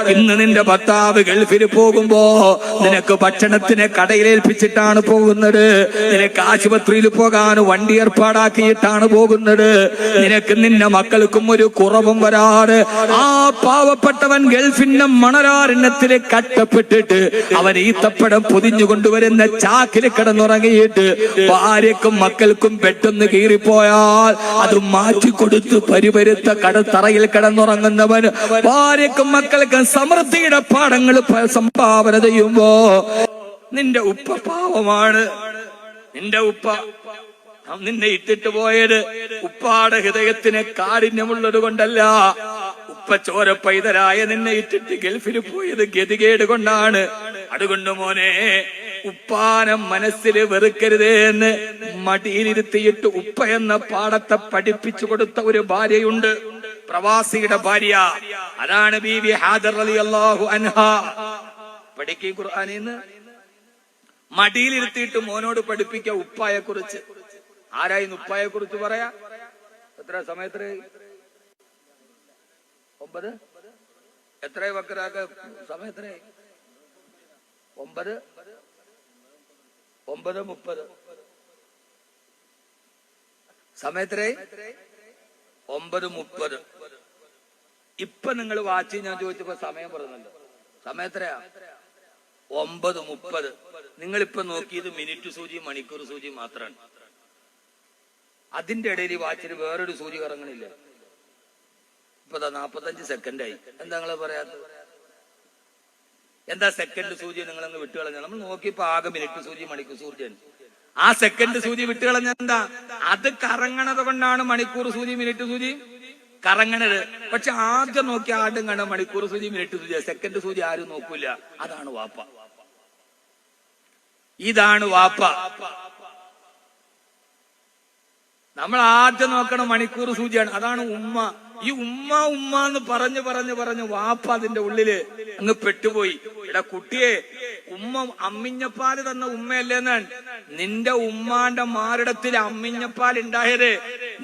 ഇന്ന് നിന്റെ ഭർത്താവ് ഗൾഫിൽ പോകുമ്പോ നിനക്ക് ഭക്ഷണത്തിന് കടയിലേൽപ്പിച്ചിട്ടാണ് പോകുന്നത്. നിനക്ക് ആശുപത്രിയിൽ പോകാൻ വണ്ടി ഏർപ്പാടാക്കിയിട്ടാണ് പോകുന്നത്. നിനക്ക് നിന്റെ മക്കൾക്കും ഒരു കുറവും വരാറ് ആ പാവപ്പെട്ടവൻ ഗൾഫിന്റെ മണലാരണ്യത്തിൽ കട്ടപ്പെട്ടിട്ട് അവൻ ഈത്തപ്പഴം പൊതിഞ്ഞു കൊണ്ടുവരുന്ന ചാക്കിൽ കിടന്നുറങ്ങിയിട്ട് ഭാര്യക്കും മക്കൾക്കും പെട്ടെന്ന് കീറിപ്പോയാൽ അത് മാറ്റിക്കൊടുത്ത് പരിപരുത്ത കടത്തറയിൽ കിടന്നുറങ്ങുന്നവൻ ഭാര്യക്കും മക്കൾക്കും സമൃദ്ധിയുടെ പാഠങ്ങൾ സംഭാവന ചെയ്യുമ്പോ നിന്റെ ഉപ്പ പാവമാണ്. നിന്റെ ഉപ്പ നിന്നെ ഇട്ടിട്ട് പോയത് ഉപ്പാടെ ഹൃദയത്തിന് കാഠിന്യമുള്ളത് കൊണ്ടല്ല. ഉപ്പ ചോര പൈതരായ നിന്നെ ഇട്ടിട്ട് ഗൾഫിൽ പോയത് ഗതികേട് കൊണ്ടാണ്. അതുകൊണ്ട് മോനെ ഉപ്പാനം മനസ്സിൽ വെറുക്കരുത് എന്ന് മടിയിലിരുത്തിയിട്ട് ഉപ്പ എന്ന പാടത്തെ പഠിപ്പിച്ചു കൊടുത്ത ഒരു ഭാര്യയുണ്ട്. പ്രവാസിയുടെ ഭാര്യ. അതാണ് ബീവി ഹാദർ അലി അള്ളാഹു അൻഹ. പഠിക്കും ഖുർആാനിന്ന്. മടിയിലിരുത്തിയിട്ട് മോനോട് പഠിപ്പിക്ക ഉപ്പായെ കുറിച്ച് ആരായി ഉപ്പായെ കുറിച്ച് പറയാ? എത്ര സമയത്ര ഒമ്പത്? എത്ര വക്രാക്ക സമയത്ര ഒമ്പത്? ഒമ്പത് മുപ്പത്. സമയത്രേ ഒമ്പത് മുപ്പത്. ഇപ്പൊ നിങ്ങൾ വാച്ച് ഞാൻ ചോദിച്ചപ്പോ സമയം പറഞ്ഞല്ലോ. സമയത്രയാ ഒമ്പത് മുപ്പത്. നിങ്ങൾ ഇപ്പൊ നോക്കിയത് മിനിറ്റ് സൂചി മണിക്കൂർ സൂചി മാത്രമാണ്. അതിന്റെ ഇടയിൽ വാച്ചിന് വേറൊരു സൂചി കറങ്ങണില്ല. ഇപ്പൊ ദാ നാപ്പത്തഞ്ച് സെക്കൻഡായി. എന്താ നിങ്ങൾ പറയാത്തത്? എന്താ സെക്കൻഡ് സൂചി നിങ്ങൾ അങ്ങ് വിട്ടുകളഞ്ഞ നമ്മൾ നോക്കിയപ്പോ ആകെ മിനിറ്റ് സൂചി മണിക്കൂർ സൂചിയാണ്. ആ സെക്കൻഡ് സൂചി വിട്ടുകളഞ്ഞ എന്താ അത് കറങ്ങണത് കൊണ്ടാണ് മണിക്കൂർ സൂചി മിനിറ്റ് സൂചി? കറങ്ങണത്. പക്ഷെ ആദ്യം നോക്കി ആദ്യം കണ്ട മണിക്കൂർ സൂചി മിനിറ്റ് സൂചി. സെക്കൻഡ് സൂചി ആരും നോക്കൂല. അതാണ് വാപ്പ. ഇതാണ് വാപ്പ. നമ്മൾ ആദ്യം നോക്കണ മണിക്കൂർ സൂചിയാണ്. അതാണ് ഉമ്മ. ഈ ഉമ്മ ഉമ്മ എന്ന് പറഞ്ഞു പറഞ്ഞു പറഞ്ഞു വാപ്പ അതിന്റെ ഉള്ളിൽ അങ്ങ് പെട്ടുപോയി. എടാ കുട്ടിയെ ഉമ്മ അമ്മിഞ്ഞപ്പാൽ തന്ന ഉമ്മയല്ലേന്നാണ് നിന്റെ ഉമ്മാന്റെ മാറിടത്തിൽ അമ്മിഞ്ഞപ്പാൽ ഉണ്ടായത്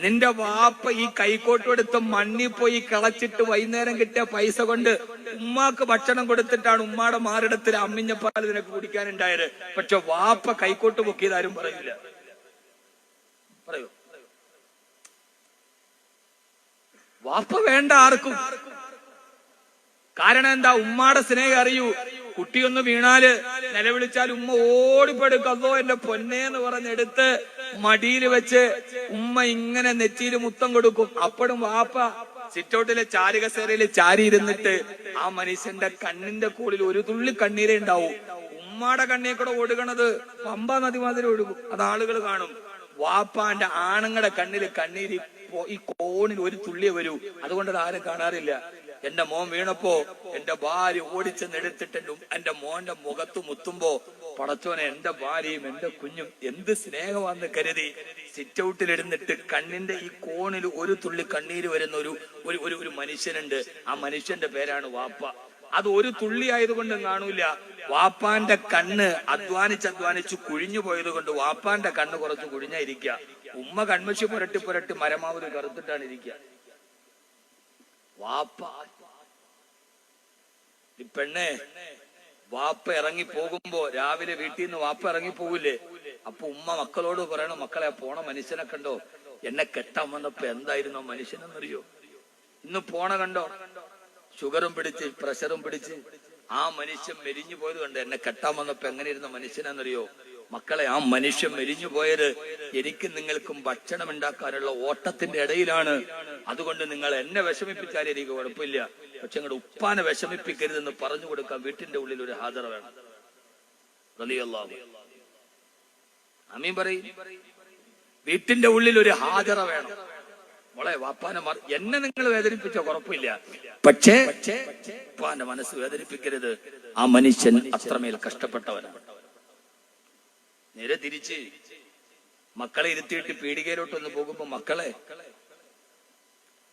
നിന്റെ വാപ്പ ഈ കൈക്കോട്ടെടുത്ത് മണ്ണി പോയി കിളച്ചിട്ട് വൈകുന്നേരം കിട്ടിയ പൈസ കൊണ്ട് ഉമ്മാക്ക് ഭക്ഷണം കൊടുത്തിട്ടാണ് ഉമ്മാടെ മാറിടത്തിൽ അമ്മിഞ്ഞപ്പാൽ നിനക്ക് കുടിക്കാനുണ്ടായത്. പക്ഷെ വാപ്പ കൈക്കോട്ട് പൊക്കിയതാരും പറയില്ല. പറയൂ. വാപ്പ വേണ്ട ആർക്കും. കാരണം എന്താ? ഉമ്മാടെ സ്നേഹം അറിയൂ. കുട്ടിയൊന്ന് വീണാൽ നിലവിളിച്ചാൽ ഉമ്മ ഓടിപ്പെടുക്കതോ എന്റെ പൊന്നേന്ന് പറഞ്ഞെടുത്ത് മടിയിൽ വെച്ച് ഉമ്മ ഇങ്ങനെ നെറ്റിയിൽ മുത്തം കൊടുക്കും. അപ്പോഴും വാപ്പ സിറ്റൗട്ടിലെ ചാരുകസേരയിൽ ചാരി ഇരുന്നിട്ട് ആ മനുഷ്യന്റെ കണ്ണിന്റെ കൂടിൽ ഒരു തുള്ളി കണ്ണീരേ ഉണ്ടാവും. ഉമ്മാടെ കണ്ണീർ കൂടെ ഒഴുകണത് പമ്പ നദി മാതിരി ഒഴുകും. അത് ആളുകൾ കാണും. വാപ്പാന്റെ ആണുങ്ങളുടെ കണ്ണിൽ കണ്ണീര് ഈ കോണിൽ ഒരു തുള്ളിയെ വരൂ. അതുകൊണ്ട് അത് ആരും കാണാറില്ല. എന്റെ മോൻ വീണപ്പോ എന്റെ ഭാര്യ ഓടിച്ചെന്ന് എടുത്തിട്ട് എന്റെ മോന്റെ മുഖത്ത് മുത്തുമ്പോ പടച്ചോനെ എന്റെ ഭാര്യയും എന്റെ കുഞ്ഞും എന്ത് സ്നേഹമാണെന്ന് കരുതി സിറ്റ് ഔട്ടിലിരുന്നിട്ട് കണ്ണിന്റെ ഈ കോണിൽ ഒരു തുള്ളി കണ്ണീര് വരുന്ന ഒരു ഒരു ഒരു ഒരു മനുഷ്യനുണ്ട്. ആ മനുഷ്യന്റെ പേരാണ് വാപ്പ. അത് ഒരു തുള്ളി ആയതുകൊണ്ട് കാണൂല. വാപ്പാന്റെ കണ്ണ് അധ്വാനിച്ച് അധ്വാനിച്ച് കുഴിഞ്ഞു പോയത് കൊണ്ട് വാപ്പാന്റെ കണ്ണ് കുറച്ച് കുഴിഞ്ഞായിരിക്കുക ഉമ്മ കൺമശി പുരട്ടി പുരട്ടി മരമാവതി കറുത്തിട്ടാണ് ഇരിക്കുക വാപ്പ. ഈ പെണ്ണെ വാപ്പ ഇറങ്ങി പോകുമ്പോ രാവിലെ വീട്ടിൽ നിന്ന് വാപ്പ ഇറങ്ങി പോകില്ലേ അപ്പൊ ഉമ്മ മക്കളോട് പറയണോ മക്കളെ പോണ മനുഷ്യനെ കണ്ടോ? എന്നെ കെട്ടാൻ വന്നപ്പോ എന്തായിരുന്നു മനുഷ്യനെന്നറിയോ? ഇന്ന് പോണ കണ്ടോ? ഷുഗറും പിടിച്ച് പ്രഷറും പിടിച്ച് ആ മനുഷ്യൻ മെരിഞ്ഞു പോയത് കണ്ടോ? എന്നെ കെട്ടാൻ വന്നപ്പോ എങ്ങനെയിരുന്ന മനുഷ്യനെന്നറിയോ? മക്കളെ ആ മനുഷ്യൻ മെലിഞ്ഞു പോയത് എനിക്ക് നിങ്ങൾക്കും ഭക്ഷണം ഉണ്ടാക്കാനുള്ള ഓട്ടത്തിന്റെ ഇടയിലാണ്. അതുകൊണ്ട് നിങ്ങൾ എന്നെ വിഷമിപ്പിച്ചാൽ എനിക്ക് കുഴപ്പമില്ല. പക്ഷെ നിങ്ങളുടെ ഉപ്പാനെ വിഷമിപ്പിക്കരുതെന്ന് പറഞ്ഞു കൊടുക്കാൻ വീട്ടിന്റെ ഉള്ളിൽ ഒരു ഹാജർ വേണം. ആമീൻ പറയും. വീട്ടിന്റെ ഉള്ളിൽ ഒരു ഹാജറ വേണം. മോളെ വാപ്പാനെ എന്നെ നിങ്ങൾ വേദനിപ്പിച്ച കുഴപ്പമില്ല. പക്ഷേ ഉപ്പാന്റെ മനസ്സ് വേദനിപ്പിക്കരുത്. ആ മനുഷ്യൻ അത്രമേൽ കഷ്ടപ്പെട്ടവനാണ്. നേരെ തിരിച്ച് മക്കളെ ഇരുത്തിയിട്ട് പീടികയിലോട്ടൊന്ന് പോകുമ്പോ മക്കളെ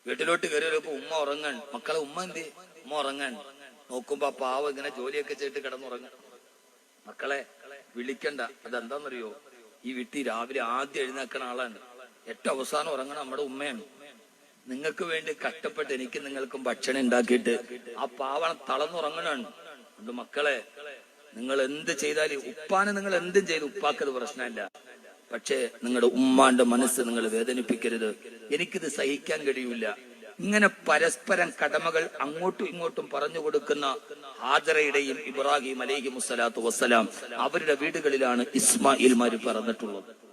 വീട്ടിലോട്ട് കയറിയപ്പോ ഉമ്മ ഉറങ്ങാൻ. മക്കളെ ഉമ്മ എന്ത്? ഉമ്മ ഉറങ്ങാൻ. നോക്കുമ്പോ ആ പാവ ഇങ്ങനെ ജോലിയൊക്കെ ചെയ്തിട്ട് കിടന്നുറങ്ങാൻ. മക്കളെ വിളിക്കണ്ട. അതെന്താന്നറിയോ? ഈ വീട്ടിൽ രാവിലെ ആദ്യം എഴുന്നേക്കണ ആളാണ്. ഏറ്റവും അവസാനം ഉറങ്ങണ നമ്മുടെ ഉമ്മയാണ്. നിങ്ങൾക്ക് വേണ്ടി കഷ്ടപ്പെട്ട് എനിക്ക് നിങ്ങൾക്കും ഭക്ഷണം ഉണ്ടാക്കിയിട്ട് ആ പാവണ തളർന്നുറങ്ങണാണ്. മക്കളെ നിങ്ങൾ എന്ത് ചെയ്താലും ഉപ്പാനെ നിങ്ങൾ എന്തും ചെയ്ത് ഉപ്പാക്കത് പ്രശ്നമില്ല. പക്ഷേ നിങ്ങളുടെ ഉമ്മാന്റെ മനസ്സ് നിങ്ങൾ വേദനിപ്പിക്കരുത്. എനിക്കിത് സഹിക്കാൻ കഴിയില്ല ഇങ്ങനെ പരസ്പരം കടമകൾ അങ്ങോട്ടും ഇങ്ങോട്ടും പറഞ്ഞു കൊടുക്കുന്ന ഹാജറയുടെയും ഇബ്രാഹിം അലൈഹി മുസ്സലാത്തു വസ്സലാം അവരുടെ വീടുകളിലാണ് ഇസ്മായിൽമാര് പറഞ്ഞിട്ടുള്ളത്.